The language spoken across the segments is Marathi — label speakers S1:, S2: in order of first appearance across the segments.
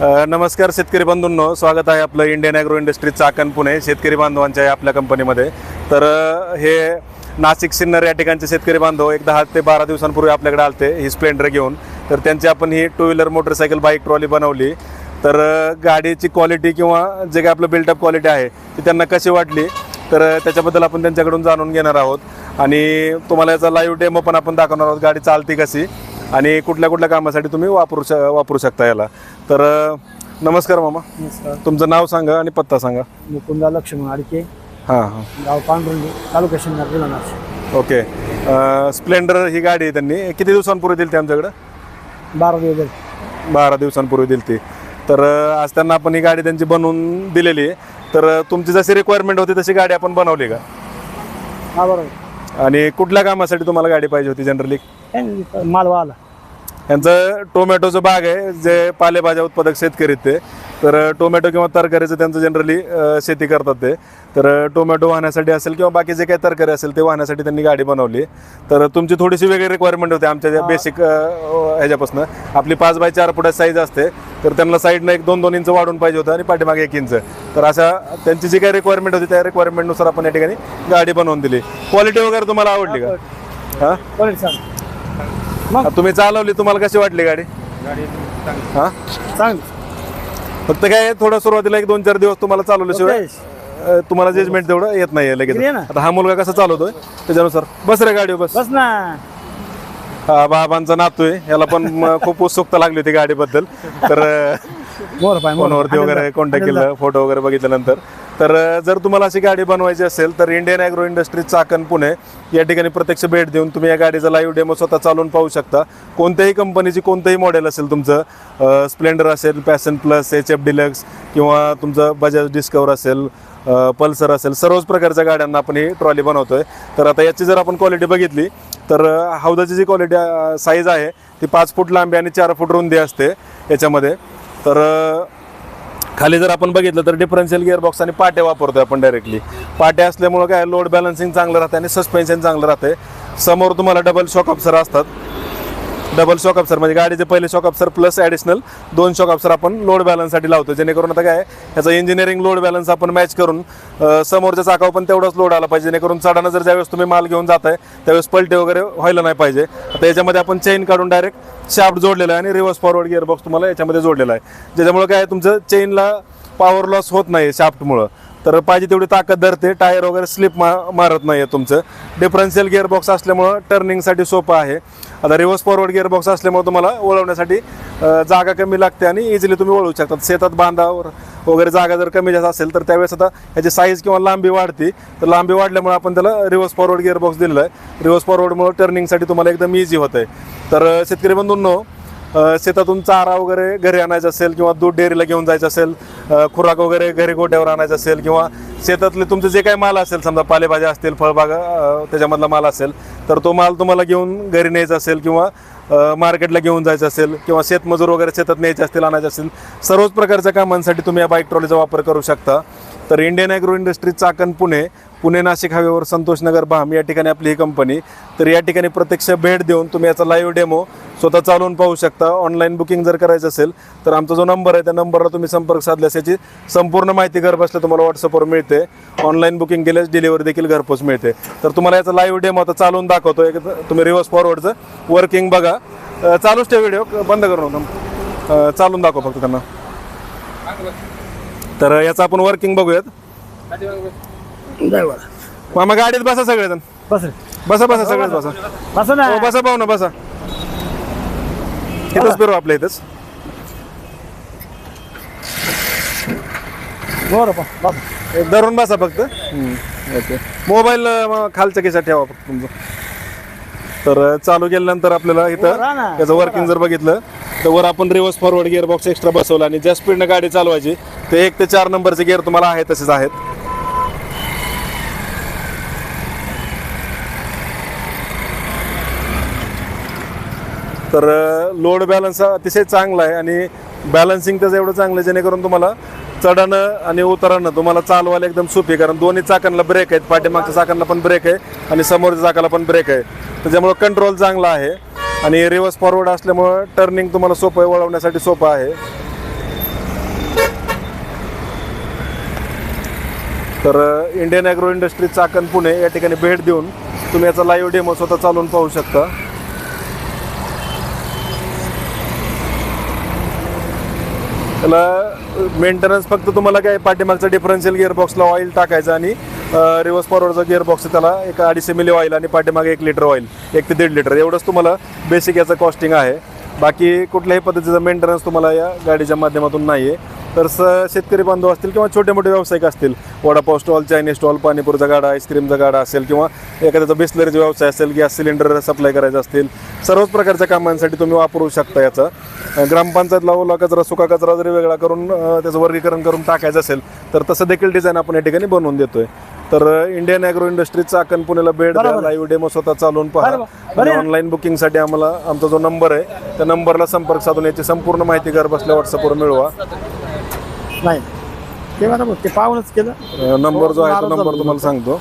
S1: नमस्कार शेतकरी बंधूंनो. स्वागत आहे आपलं Indian agro industry Chakan Pune शेतकरी बांधवांच्या या आपल्या कंपनीमध्ये तर हे नाशिक सिन्नर या ठिकाणचे शेतकरी बांधव एक दहा ते बारा दिवसांपूर्वी आपल्याकडे आलते ही स्प्लेंडर घेऊन. तर त्यांची आपण ही two wheeler motorcycle bike trolley बनवली. तर गाडीची क्वालिटी किंवा जे काही आपलं बिल्टअप क्वालिटी आहे ती त्यांना कशी वाटली? तर त्याच्याबद्दल आपण त्यांच्याकडून जाणून घेणार आहोत. आणि तुम्हाला याचा लाईव्ह डेमो पण आपण दाखवणार आहोत गाडी चालती कशी. आणि कुठल्या कुठल्या कामासाठी तुम्ही वापरू श वापरू शकता याला. तर नमस्कार मामा.
S2: नमस्कार.
S1: तुमचं नाव सांगा आणि पत्ता सांगा.
S2: मुकुंदा लक्ष्मण आडके.
S1: हां हां.
S2: गाव पांढरुंगी तालुका शिन्नर जिल्हा नाशिक.
S1: ओके. अ, स्प्लेंडर ही गाडी आहे त्यांनी. किती दिवसांपूर्वी दिली ती आमच्याकडं?
S2: बारा दिवस झाले.
S1: बारा दिवसांपूर्वी दिली ती तर अ, आज त्यांना आपण ही गाडी त्यांची बनवून दिलेली आहे. तर अ, तुमची जशी रिक्वायरमेंट होती तशी गाडी आपण बनवली का?
S2: हा बरोबर.
S1: आणि कुठल्या कामासाठी तुम्हाला गाडी पाहिजे होती जनरली
S2: काय नाही, मालवा आला
S1: यांचं टोमॅटोचं बाग आहे जे पालेभाज्या उत्पादक शेतकरी ते. तर टोमॅटो किंवा तरकारीचं त्यांचं जनरली शेती करतात ते. तर टोमॅटो वाहण्यासाठी असेल किंवा बाकी जे काही तरकारी असेल ते वाहण्यासाठी त्यांनी गाडी बनवली. तर तुमची थोडीशी वेगळी रिक्वायरमेंट होती आमच्या बेसिक ह्याच्यापासून. आपली पाच बाय चार फुटाची साईज असते. तर त्यांना साईडनं एक दोन दोन इंच वाढून पाहिजे होतं आणि पाठीमागे एक इंच. तर अशा त्यांची जी काही रिक्वायरमेंट होती त्या रिक्वायरमेंटनुसार आपण या ठिकाणी गाडी बनवून दिली. क्वालिटी वगैरे तुम्हाला आवडली का? हां? तुम्ही चालवली तुम्हाला कशी वाटली गाडी? हा?
S2: चांगली.
S1: फक्त काय थोडं सुरुवातीला एक दोन चार दिवस तुम्हाला चालवल्याशिवाय
S2: ओके.
S1: अ, तुम्हाला जजमेंट तेवढं येत नाही लगेच.
S2: ये ना.
S1: आता हा मुलगा कसा चालवतोय? त्याच्यानुसार. बस रे गाडी बस.
S2: बस ना.
S1: हा बाबांचा नातू आहे. याला पण म, खूप उत्सुकता लागली होती गाडीबद्दल. तर अ,
S2: मोर पाय मोर.
S1: फोनवरती वगैरे कॉन्टॅक्ट केलं फोटो वगैरे बघितल्यानंतर. तर जर तुम्हाला अशी गाडी बनवायची असेल तर Indian agro industry Chakan Pune या ठिकाणी प्रत्यक्ष भेट देऊन तुम्ही या गाडीचा लाईव्ह डेमो स्वतः चालवून पाहू शकता. कोणत्याही कंपनीची कोणतंही मॉडेल असेल तुमचं स्प्लेंडर असेल Passion Plus H F Deluxe किंवा तुमचं बजाज डिस्कवर असेल पल्सर असेल सर्वच प्रकारच्या गाड्यांना आपण ही ट्रॉली बनवतोय. तर आता याची जर आपण क्वालिटी बघितली तर हौदाची जी क्वालिटी साईज आहे ती पाच फूट लांबी आणि चार फूट रुंदी असते याच्यामध्ये. तर खाली जर आपण बघितलं तर डिफरन्शियल गिअरबॉक्स आणि पाटे वापरतोय आपण डायरेक्टली पाटे असल्यामुळं काय? लोड बॅलन्सिंग चांगलं राहतं आणि सस्पेन्शन चांगलं राहते समोर तुम्हाला डबल शॉक ऑप्सर असतात. डबल शॉक अप्सर म्हणजे गाडीचे पहिले शॉक अप्सर प्लस ॲडिशनल दोन शॉक अप्सर आपण लोड बॅलन्ससाठी लावतो. जेणेकरून आता काय ह्याचा इंजिनिअरिंग लोड बॅलन्स आपण मॅच करून समोरच्या चाकावर पण तेवढाच लोड आला पाहिजे. जेणेकरून चढानं जर ज्यावेळेस तुम्ही माल घेऊन जात आहे त्यावेळेस पलटे वगैरे व्हायला नाही पाहिजे. आता याच्यामध्ये आपण चेन काढून डायरेक्ट शाफ्ट जोडलेला आहे आणि रिव्हर्स फॉरवर्ड गिअरबॉक्स तुम्हाला याच्यामध्ये जोडलेला आहे. ज्याच्यामुळे काय आहे, तुमचं चेनला पॉवर लॉस होत नाही शाफ्टमुळं तर पाहिजे तेवढी ताकद धरते. टायर वगैरे स्लिप मा मारत नाही आहे तुमचं. डिफरन्शियल गिअरबॉक्स असल्यामुळं टर्निंगसाठी सोपं आहे. आता रिव्हर्स फॉरवर्ड गिअरबॉक्स असल्यामुळे तुम्हाला वळवण्यासाठी जागा कमी लागते आणि इझिली तुम्ही वळवू शकतात. शेतात बांधावर वगैरे जागा जर कमी जास्त असेल तर त्यावेळेस आता ह्याची साईज किंवा लांबी वाढते. तर लांबी वाढल्यामुळे आपण त्याला रिव्हर्स फॉरवर्ड गिअरबॉक्स दिलेला आहे. रिव्हर्स फॉरवर्डमुळे टर्निंगसाठी तुम्हाला एकदम इझी होत आहे तर शेतकरी बंधूंनो शेतातून चारा वगैरे घरी आणायचा असेल किंवा दूध डेअरीला घेऊन जायचं असेल खुराक वगैरे घरी गोट्यावर आणायचं असेल किंवा शेतातले तुमचं जे काही माल असेल समजा पालेभाज्या असतील फळबागा त्याच्यामधला माल असेल तर तो माल तुम्हाला घेऊन घरी न्यायचा असेल किंवा मार्केटला घेऊन जायचं असेल किंवा शेतमजूर वगैरे शेतात न्यायचे असतील आणायचे असतील सर्वच प्रकारच्या कामांसाठी तुम्ही या बाईक ट्रॉलीचा वापर करू शकता. तर Indian agro industry Chakan Pune Pune Nashik हायवेवर संतोषनगर भाम या ठिकाणी आपली ही कंपनी तर या ठिकाणी प्रत्यक्ष भेट देऊन तुम्ही याचा लाईव्ह डेमो स्वतः चालवून पाहू शकता. ऑनलाईन बुकिंग जर करायचं असेल तर आमचा जो नंबर आहे त्या नंबरला तुम्ही संपर्क साधल्यास याची संपूर्ण माहिती घरबसल्या तुम्हाला व्हॉट्सअपवर मिळते. ऑनलाईन बुकिंग केल्यास डिलिव्हरी देखील घरपोच मिळते. तर तुम्हाला याचा लाईव्ह डेमो आता चालवून दाखवतो एक तुम्ही रिव्हर्स फॉरवर्डचं वर्किंग बघा. चालूच ठेव व्हिडिओ बंद करू नका. चालून दाखव फक्त त्यांना. तर याचं आपण वर्किंग बघूयात. मामा गाडीत बसा सगळेजण.
S2: बस
S1: बसा बसा सगळेच बसा
S2: बस. ना.
S1: हो बसा पाहू ना बसा. इथंच फिरू आपल्या इथंच.
S2: बस
S1: एक धरून बसा फक्त. ओके. मोबाईल खालच्या खिशात ठेवा फक्त तुमचं. तर अं, चालू केल्यानंतर आपल्याला इथं
S2: राहा ना.
S1: त्याचं वर्किंग जर बघितलं तर वर आपण reverse forward gear box extra बसवला आणि ज्या स्पीडनं गाडी चालवायची ते एक ते चार नंबरचे गिअर तुम्हाला आहे तसेच आहेत. तर लोड बॅलन्स अतिशय चांगला आहे आणि बॅलन्सिंग त्याचं एवढं चांगलं आहे जेणेकरून तुम्हाला चढानं आणि उतरणं तुम्हाला चालवायला एकदम सोपी आहे. कारण दोन्ही चाकांना ब्रेक आहेत पाठीमागच्या चाकांना पण ब्रेक आहे आणि समोरच्या चाकाला पण ब्रेक आहे. त्याच्यामुळं कंट्रोल चांगला आहे. आणि रिव्हर्स फॉरवर्ड असल्यामुळं टर्निंग तुम्हाला सोपं आहे वळवण्यासाठी सोपं आहे. तर Indian agro industry Chakan Pune या ठिकाणी भेट देऊन तुम्ही याचा लाईव्ह डेमो स्वतः चालवून पाहू शकता. त्याला मेंटेनन्स फक्त तुम्हाला काय पाठीमागचा डिफरन्शियल गिअरबॉक्सला ऑइल टाकायचं आणि रिव्हर्स पॉवरचा गिअरबॉक्स त्याला. एक अडीचशे मिली ऑइल आणि पाठीमागे एक लिटर ऑइल एक ते दीड लिटर एवढंच तुम्हाला बेसिक याचं कॉस्टिंग आहे. बाकी कुठल्याही पद्धतीचा मेंटेनन्स तुम्हाला या गाडीच्या माध्यमातून नाही आहे तर स शेतकरी बांधव असतील किंवा छोटे मोठे व्यावसायिक असतील वडापाव स्टॉल चायनीज स्टॉल पाणीपुरीचा गाडा आईस्क्रीमचा गाडा असेल किंवा एखाद्याचा बिस्लरीचा व्यवसाय असेल गॅस सिलेंडर सप्लाय करायचा असतील सर्वच प्रकारच्या कामांसाठी तुम्ही वापरू शकता याचा अ, ग्रामपंचायतला ओला कचरा सुका कचरा जरी वेगळा करून त्याचं वर्गीकरण करून टाकायचं असेल तर तसं देखील डिझाईन आपण या ठिकाणी बनवून देतोय तर इंडियन ॲग्रो इंडस्ट्री चाकण पुण्याला भेट द्या. लाईव्ह डेमो स्वतः चालवून पहा. आणि. ऑनलाईन बुकिंगसाठी आम्हाला आमचा जो नंबर आहे त्या नंबरला संपर्क साधून याची संपूर्ण माहिती घर बसल्या व्हॉट्सअपवर मिळवा
S2: नाही. ते बरोबर ते पाहूनच केलं.
S1: अ, नंबर जो आहे तो नंबर तुम्हाला सांगतो.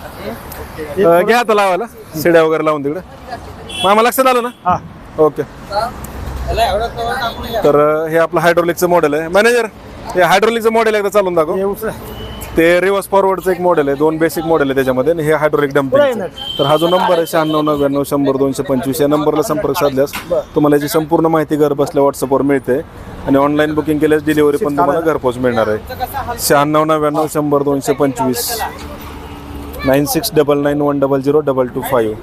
S1: अ, घ्या आता लावायला. शिड्या वगैरे लावून तिकडे. मामा लक्षात आलं ना?
S2: हा.
S1: ओके. तर अ, हे आपलं हायड्रोलिकचं मॉडेल आहे. मॅनेजर हे हायड्रोलिकचं मॉडेल एकदा चालून दाखव.
S2: हे उचल
S1: ते रिव्हर्स फॉरवर्डचं एक मॉडेल आहे. दोन बेसिक मॉडेल आहे त्याच्यामध्ये. आणि हे हायड्रोलिक डम्पिंग तर हा जो नंबर आहे शहाण्णव नव्याण्णव शंभर दोनशे पंचवीस या नंबरला संपर्क साधल्यास तुम्हाला याची संपूर्ण माहिती घर बसल्या व्हॉट्सअपवर मिळते. आणि ऑनलाईन बुकिंग केल्यास डिलिव्हरी पण तुम्हाला घरपोच मिळणार आहे. शहाण्णव नव्याण्णव शंभर दोनशे पंचवीस. Nine six double nine one double zero double two five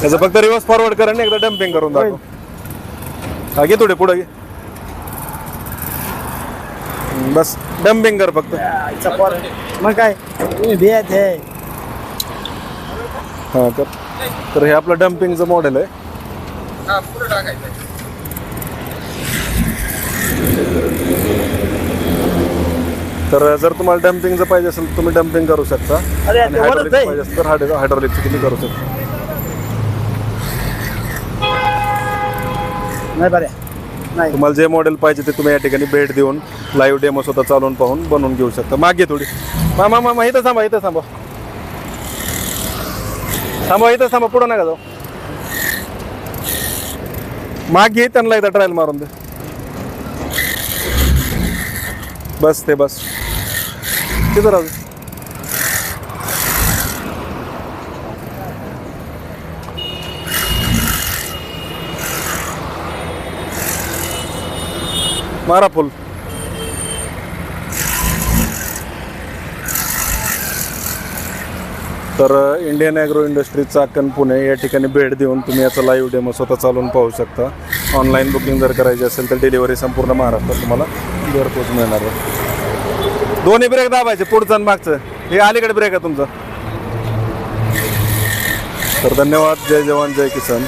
S1: त्याचं फक्त रिव्हर्स फॉरवर्ड करा आणि एकदा डम्पिंग करून दाखव. हा घे थोडे पुढे घे. बस डम्पिंग कर फक्त.
S2: मग काय? तुम्ही भेट आहे
S1: हा. कर. तर हे आपलं डम्पिंगचं मॉडेल आहे. तर जर तुम्हाला डम्पिंगचं पाहिजे असेल तर तुम्ही डम्पिंग करू शकता.
S2: अरे
S1: आणि
S2: ते
S1: हायड्रोलिक
S2: वरच आहे.
S1: पाहिजे असेल तर हायड्रो हायड्रोलिकचं तुम्ही करू शकता.
S2: नाही बरे. नाही.
S1: तुम्हाला जे मॉडेल पाहिजे ते तुम्ही या ठिकाणी भेट देऊन लाईव्ह डेमो स्वतः चालवून पाहून बनवून घेऊ शकता. मागे थोडी. मामा मामा इथं थांबा इथं थांबा. थांबा इथं थांबा पुढं नका जाऊ. मागे त्यांना एकदा ट्रायल मारून दे. बस ते बस. तिथं राहू दे. मारा फुल तर Indian agro industry Chakan Pune या ठिकाणी भेट देऊन तुम्ही याचा लाईव्ह डेमो स्वतः चालवून पाहू शकता. ऑनलाईन बुकिंग जर करायची असेल तर डिलिव्हरी संपूर्ण महाराष्ट्रात तुम्हाला घरपोच मिळणार आहे. दोन्ही ब्रेक दाबायचे पुढचं आणि मागचं. हे अलीकडे ब्रेक आहे तुमचं. तर धन्यवाद जय जवान जय किसान.